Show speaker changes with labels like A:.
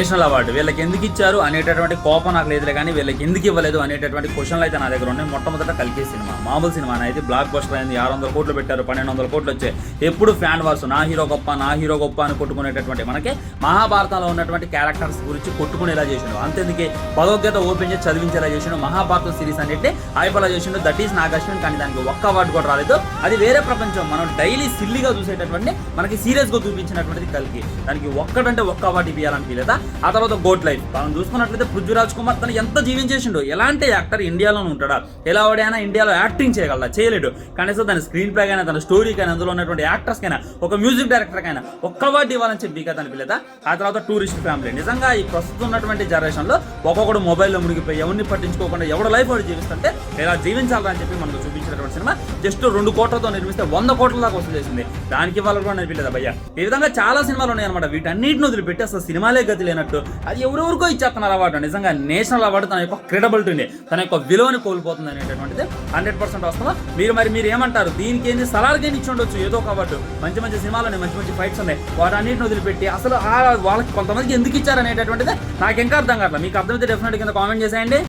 A: National award. వీళ్ళకి ఎందుకు ఇచ్చారు అనేటటువంటి కోపం నాకు లేదులే కానీ వీళ్ళకి ఎందుకు ఇవ్వలేదు అనేటటువంటి క్వశ్చన్లు అయితే నా దగ్గర ఉన్నాయి. మొట్టమొదట కలికే సినిమా. మామూలు సినిమా అయితే బ్లాక్ బస్టర్ అయింది. ఆరు వందల కోట్లు పెట్టారు పన్నెండు వందల కోట్లు వచ్చాయి. ఎప్పుడు ఫ్యాన్ వార్స్ నా హీరో గొప్ప నా హీరో గొప్ప అని కొట్టుకునేటటువంటి మనకి మహాభారతంలో ఉన్నటువంటి క్యారెక్టర్స్ గురించి కొట్టుకునేలా చేసిండు. అంతేందుకే భగవద్గీత ఓపెన్ చేసి చదివించేలా చేసిండు. మహాభారతం సిరీస్ అన్నిటి అయిపోలా చేసిండు. That is Nag Ashwin. కానీ దానికి ఒక్క అవార్డు కూడా రాలేదు. అది వేరే ప్రపంచం. మనం డైలీ సిల్లీగా చూసేటటువంటి మనకి సీరియస్గా చూపించినటువంటిది కలికి. దానికి ఒక్కటంటే ఒక్క అవార్డు ఇవ్వాలనిపించలేదా? ఆ తర్వాత గోట్ లైఫ్. మనం చూసుకున్నట్లయితే పృథ్వీరాజ్ కుమార్ తను ఎంత జీవించేసిండు ఎలాంటి యాక్టర్ ఇండియాలోనే ఉంటాడా? ఎలా వాడైనా ఇండియాలో యాక్టింగ్ చేయగలరా చేయలేడు. కనీసం తన స్క్రీన్ ప్లే కైనా తన స్టోరీ కైనా అందులో ఉన్నటువంటి యాక్టర్స్ కైనా ఒక మ్యూజిక్ డైరెక్టర్ కైనా ఒక్క వాటి ఇవ్వాలని చెప్పి కదా అనిపించలేదా? ఆ తర్వాత టూరిస్ట్ ఫ్యామిలీ. నిజంగా ఈ ప్రస్తుతం ఉన్నటువంటి జనరేషన్లో ఒక్కొక్కడు మొబైల్లో మునిగిపోయి ఎవరిని పట్టించుకోకుండా ఎవడ లైఫ్ వాడు జీవిస్తుంటే ఎలా జీవించాలని చెప్పి మనకు చూపించినటువంటి సినిమా జస్ట్ రెండు కోట్లతో నిర్మిస్తే వంద కోట్ల దాకా వసూలు చేసింది. దానికి వాళ్ళు కూడా అనిపించలేదు భయ్య? ఈ విధంగా చాలా సినిమాలు ఉన్నాయన్నమాట. వీటన్నిటిని వదిలిపెట్టి అసలు సినిమాలే గతి లేనట్టు అది ఎవరెవరికో ఇచ్చేస్తున్నారు అవార్డు. నిజంగా నేషనల్ అవార్డు తన యొక్క క్రెడబిలిటీని తన యొక్క విలువని కోల్పోతుంది అనేటటువంటిది హండ్రెడ్ పర్సెంట్ వస్తుందా మీరు మరి మీరు ఏమంటారు? దీనికి ఏంది సలార్కి ఏంది ఇచ్చి ఉండొచ్చు. ఏదో ఒక అవార్డు. మంచి మంచి సినిమాలు ఉన్నాయి మంచి మంచి ఫైట్స్ ఉన్నాయి. వాటన్నిటిని వదిలిపెట్టి అసలు వాళ్ళకి కొంతమందికి ఎందుకు ఇచ్చారు అనేటటువంటిది నాకు ఇంకా అర్థం కావట్లేదు. మీకు అర్థమైతే డెఫినెట్ కింద కామెంట్ చేసేయండి.